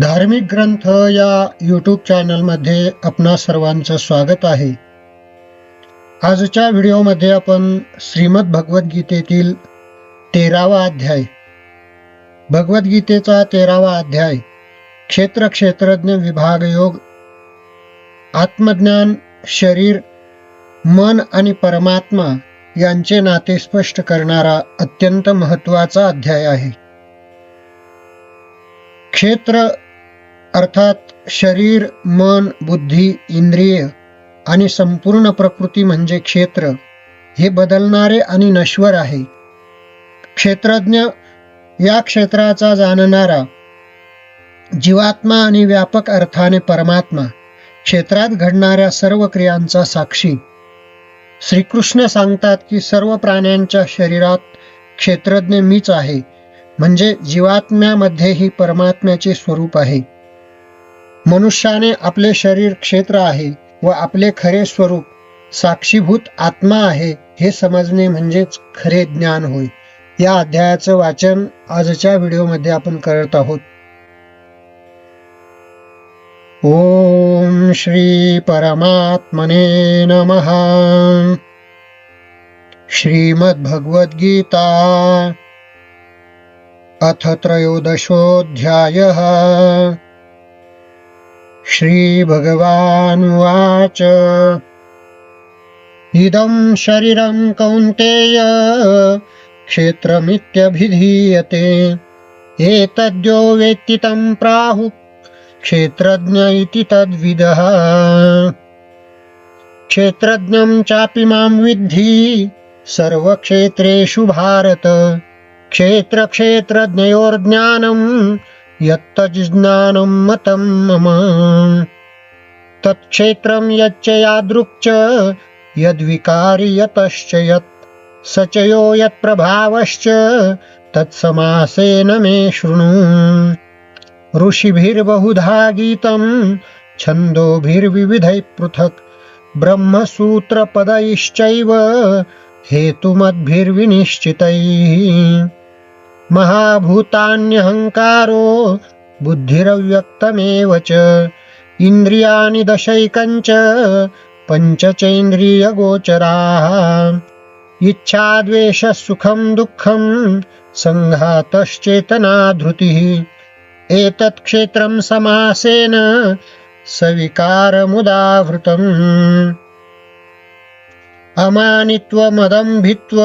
धार्मिक ग्रंथ या यूट्यूब चॅनलमध्ये आपणा सर्वांचं स्वागत आहे. आजच्या व्हिडिओमध्ये आपण श्रीमद भगवद्गीतेतील तेरावा अध्याय भगवद्गीतेचा तेरावा अध्याय क्षेत्र क्षेत्रज्ञ विभाग योग आत्मज्ञान शरीर मन आणि परमात्मा यांचे नाते स्पष्ट करणारा अत्यंत महत्त्वाचा अध्याय आहे. क्षेत्र अर्थात शरीर मन बुद्धी इंद्रिय आणि संपूर्ण प्रकृती म्हणजे क्षेत्र हे बदलणारे आणि नश्वर आहे. क्षेत्रज्ञ या क्षेत्राचा जाणणारा जीवात्मा आणि व्यापक अर्थाने परमात्मा क्षेत्रात घडणाऱ्या सर्व क्रियांचा साक्षी. श्रीकृष्ण सांगतात की सर्व प्राण्यांच्या शरीरात क्षेत्रज्ञ मीच आहे म्हणजे जीवात्म्यामध्येही परमात्म्याचे स्वरूप आहे. मनुष्याने आपले शरीर क्षेत्र आहे व आपले खरे स्वरूप साक्षीभूत आत्मा आहे हे समजणे म्हणजेच खरे ज्ञान होय. या अध्यायाचं वाचन आजच्या व्हिडिओमध्ये आपण करत आहोत. ओम श्री परमात्मने नमहा श्रीमद्भगवद्गीता अथ त्रयोदशोऽध्यायः. श्रीभगवानुवाच। इदं शरीरं कौन्तेय क्षेत्रमित्यभिधीयते। एतद्यो वेत्ति तं प्राहु क्षेत्रज्ञ इति तद्विदः। क्षेत्रज्ञं चापि मां विद्धि सर्वक्षेत्रेषु भारत। क्षेत्रक्षेत्रज्ञयोर्ज्ञानं यत्तज्ज्ञानं मतं मम। तत्क्षेत्रं यच्च यादृक् च यद्विकारि यतश्च यत् स च यो यत्प्रभावश्च तत्समासेन मे शृणु। ऋषिभिर्बहुधा गीतं छन्दोभिर्विविधैः पृथक् ब्रह्मसूत्रपदैश्चैव हेतुमद्भिर्विनिश्चितैः। महाभूतान्यहङ्कारो बुद्धिरव्यक्तमेव च। इन्द्रियाणि दशैकञ्च पञ्चचैन्द्रियगोचराः। इच्छाद्वेषसुखं दुःखं सङ्घातश्चेतना धृतिः एतत् क्षेत्रं समासेन सविकारमुदाहृतम् अमानित्वमदम्भित्व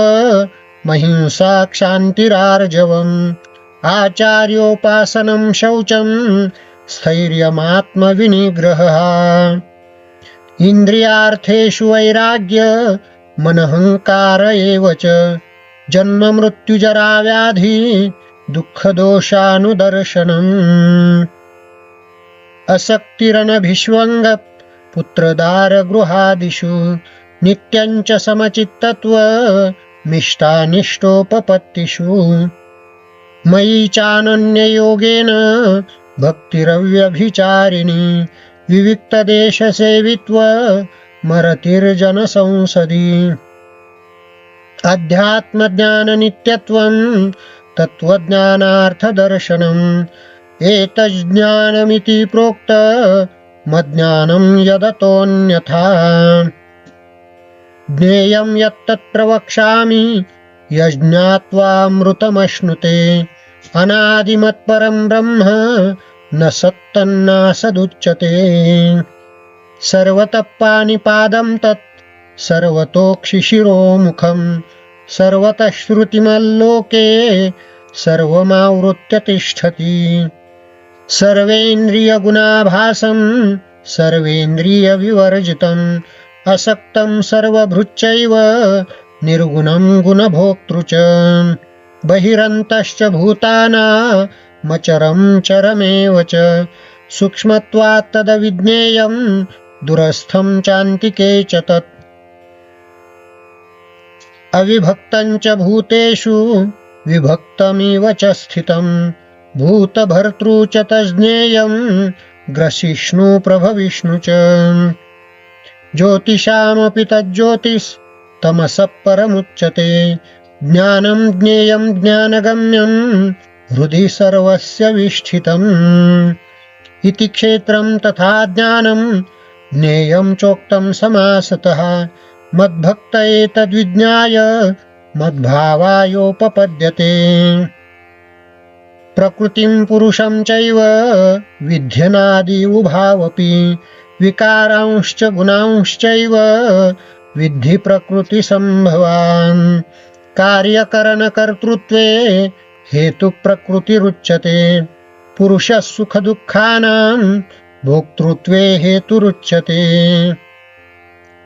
महिंसा क्षान्तिरार्जवम् आचार्योपासनं शौचं स्थैर्यमात्मविनिग्रहः। इन्द्रियार्थेषु वैराग्य मनहङ्कार एव च। जन्ममृत्युजराव्याधि दुःखदोषानुदर्शनम् असक्तिरनभिष्वङ्ग पुत्रदारगृहादिषु नित्यञ्च समचित्तत्व मिष्टानिष्टोपपत्तिषु। मयि चानन्ययोगेन भक्तिरव्यभिचारिणी विविक्तदेशसेवित्व मरतिर्जनसंसदि। अध्यात्मज्ञाननित्यत्वं तत्त्वज्ञानार्थदर्शनम् एतज्ज्ञानमिति प्रोक्त मज्ञानं यदतोऽन्यथा। ज्ञेयं यत्तत् प्रवक्ष्यामि यज्ञात्वामृतमश्नुते अनादिमत्परं ब्रह्म न सत्तन्नासदुच्यते। सर्वतः पानिपादं तत् सर्वतोक्षिशिरोमुखं सर्वतः श्रुतिमल्लोके सर्वमावृत्य तिष्ठति। सर्वेन्द्रियगुणाभासं सर्वेन्द्रियविवर्जितम् असक्तं सर्वभृच्चैव निर्गुणं गुणभोक्तृ च बहिरन्तश्च भूतानामचरं चरमेव च। सूक्ष्मत्वात् तदविज्ञेयं दुरस्थं चान्तिके च तत्। अविभक्तं च भूतेषु विभक्तमिव च स्थितं। भूतभर्तृ च तज्ज्ञेयं ग्रसिष्णु प्रभविष्णु च। ज्योतिषामपि तज्ज्योतिस्तमसः परमुच्यते। ज्ञानं ज्ञेयं ज्ञानगम्यं हृदि सर्वस्य विष्ठितम्। इति क्षेत्रं तथा ज्ञानं ज्ञेयं चोक्तं समासतः। मद्भक्त एतद्विज्ञाय मद्भावायोपपद्यते। प्रकृतिं पुरुषं चैव विध्यनादि उभावपि। विकारांश्च गुणांश्चैव विद्धि प्रकृतिसम्भवान् कार्यकरणकर्तृत्वे हेतुप्रकृतिरुच्यते पुरुषः सुखदुःखानां भोक्तृत्वे हेतुरुच्यते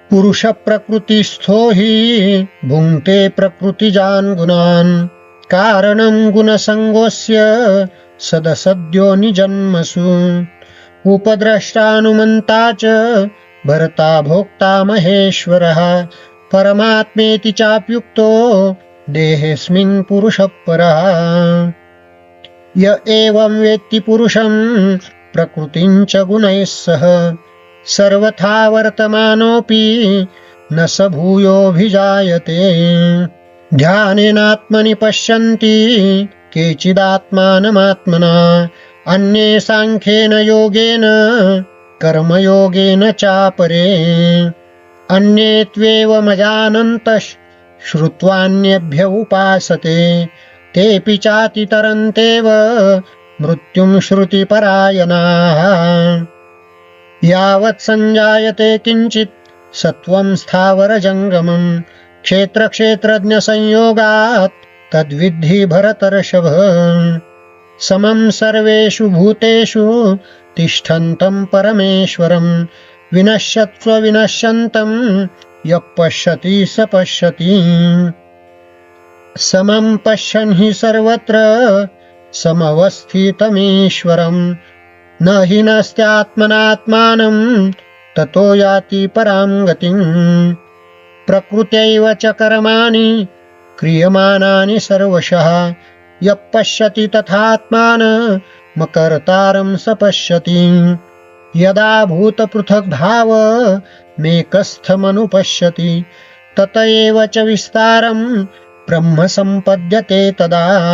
पुरुषप्रकृतिस्थो हि भुङ्क्ते प्रकृतिजान् गुणान् कारणं गुणसङ्गोऽस्य सदसद्यो उपद्रष्टानुमन्ताच उपद्रष्टानुमन्ता च भोक्ता महेश्वरः परमात्मेति चाप्युक्तो देहेऽस्मिन् पुरुषः परः। य एवं वेत्ति पुरुषं प्रकृतिं च गुणैः सह। सर्वथा वर्तमानोऽपि न स भूयोऽभिजायते। ध्यानेनात्मनि पश्यन्ति केचिदात्मानमात्मना। अन्ये साङ्ख्येन योगेन कर्मयोगेन चापरे। अन्ये त्वेवमजानन्तः श्रुत्वान्यभ्य उपासते तेऽपि चातितरन्तेव मृत्युं श्रुतिपरायणाः। यावत् सञ्जायते किञ्चित् सत्त्वं स्थावरजङ्गमं क्षेत्रक्षेत्रज्ञसंयोगात् तद्विद्धि भरतर्षभ। समं सर्वेषु भूतेषु तिष्ठन्तं परमेश्वरं। विनश्यत्व विनश्यन्तं यः पश्यति स पश्यति। समं पश्यन् हि सर्वत्र समवस्थितमीश्वरं। न हि नस्त्यात्मनात्मानं ततो याति परां गतिम् प्रकृत्यैव च कर्माणि क्रियमाणानि सर्वशः। यः पश्यति तथात्मानमकर्तारं स पश्यति यदा भूतपृथग्भाव मेकस्थमनुपश्यति। तत एव च विस्तारं ब्रह्म सम्पद्यते तदा।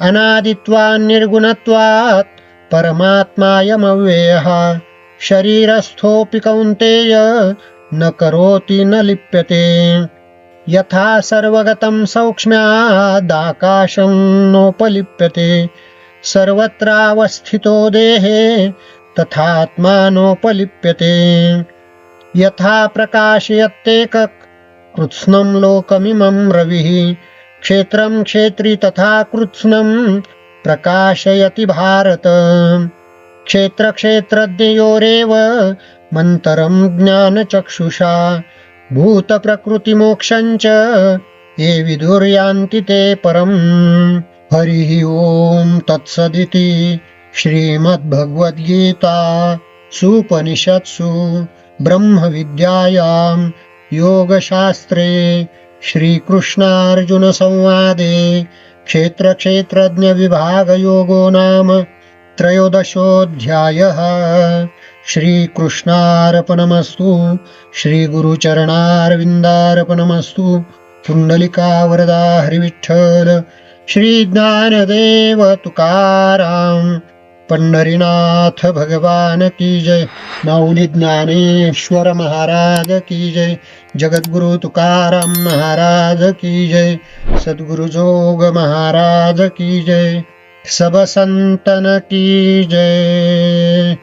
अनादित्वान् निर्गुणत्वात् परमात्मायमव्ययः। शरीरस्थोऽपि कौन्तेय न करोति न लिप्यते यथा सर्वगतं सौक्ष्म्यादाकाशं नोपलिप्यते। सर्वत्रावस्थितो देहे तथात्मानोपलिप्यते। यथा प्रकाशयत्येक कृत्स्नं लोकमिमं रविः। क्षेत्रं क्षेत्री तथा कृत्स्नं प्रकाशयति भारत। क्षेत्रक्षेत्रज्ञयोरेव मन्तरं ज्ञानचक्षुषा। भूतप्रकृतिमोक्षञ्च च ये विदुर्यान्ति ते परम्। हरिः ॐ तत्सदिति श्रीमद्भगवद्गीता सुपनिषत्सु ब्रह्मविद्यायां योगशास्त्रे श्रीकृष्णार्जुनसंवादे क्षेत्रक्षेत्रज्ञविभागयोगो नाम त्रयोदशोऽध्यायः। श्रीकृष्णार्पणमस्तु श्रीगुरुचरणारविन्दार्पणमस्तु पुण्डलिकावरदा हरिविठ्ठल श्रीज्ञानदेव तुकाराम पंढरीनाथ भगवान की जय माऊली ज्ञानेश्वर महाराज की जय जगद्गुरु तुकाराम महाराज की जय सद्गुरु जोग महाराज की जय सब संतन की जय।